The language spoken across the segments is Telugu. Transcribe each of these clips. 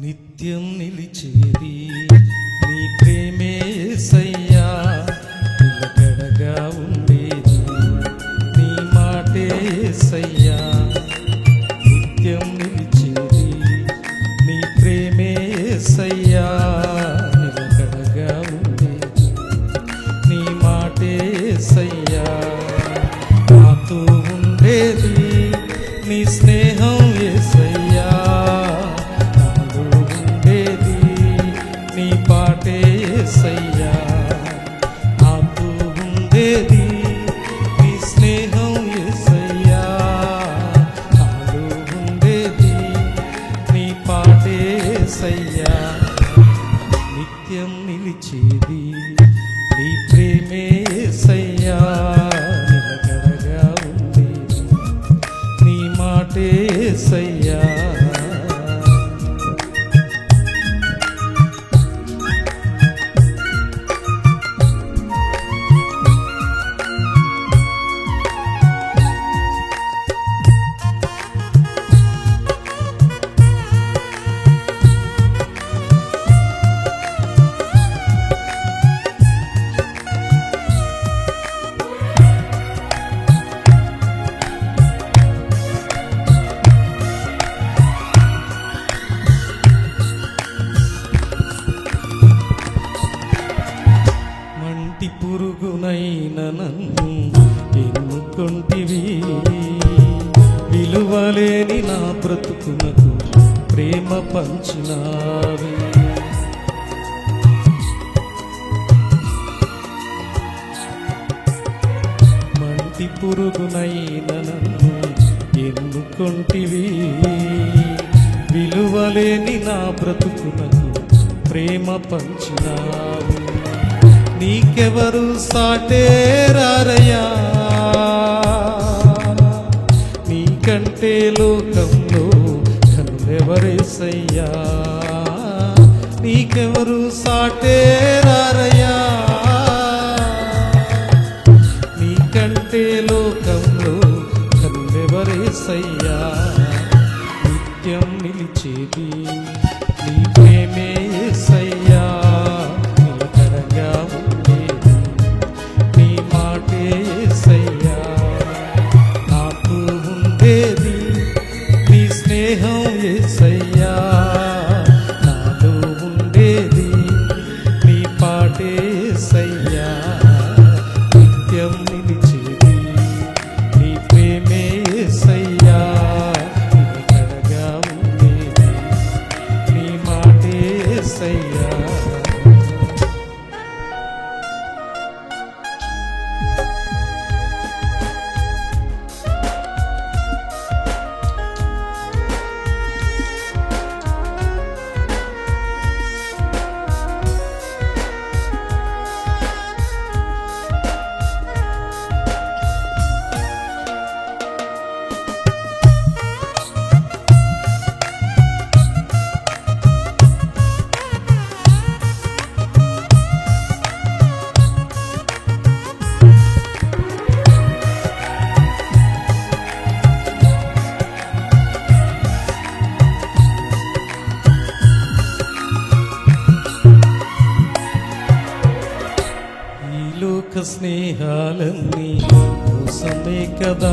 నిత్యం నిలిచేది. ఏసయ్యా నిత్యం నిలిచేది నీ ప్రేమే ఏసయ్యా నిలకడగా ఉండేది నీ మాటే ఏసయ్యా మంటి పురుగునైన నన్ను ఎన్నుకొంటివి? విలువలేని నా బ్రతుకునకు ప్రేమ పంచినావి. మంటి పురుగునైన నన్ను ఎన్నుకొంటివి? విలువలేని నా బ్రతుకునకు ప్రేమ పంచినావు. నీకెవరు సాటేరారయ్యా? నీకంటే లోకంలో కనులెవరేసయ్యా నీకెవరు సాటేరారయ్యా? నీకంటే లోకంలో కనులెవరేసయ్యా నిత్యం నిలిచేది నీ ప్రేమే యేసయ్యా ఉండేది నీ స్నేహం లోక స్నేహాలన్నీ మోసమే కదా.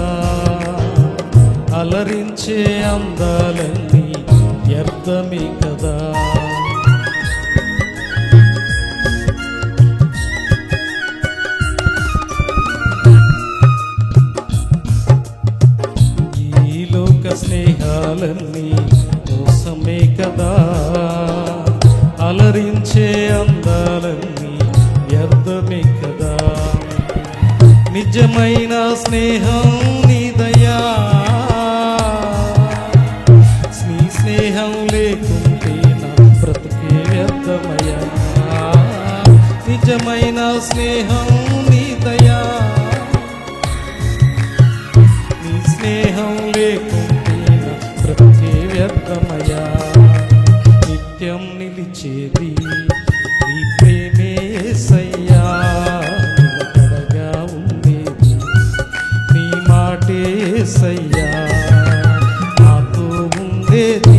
అలరించే అందాలన్నీ వ్యర్థమే కదా. ఈ లోక స్నేహాలన్నీ మోసమే కదా. అలరించే అందాలన్నీ నిజమైన స్నేహం నీదయా నీ స్నేహం లేకుంటే నా బ్రతుకే వ్యర్థమయ్యా. నిజమైన స్నేహం నీదయా నీ స్నేహం లేకుంటే నా బ్రతుకే వ్యర్థమయ్యా. నిత్యం నిలిచేది morrer.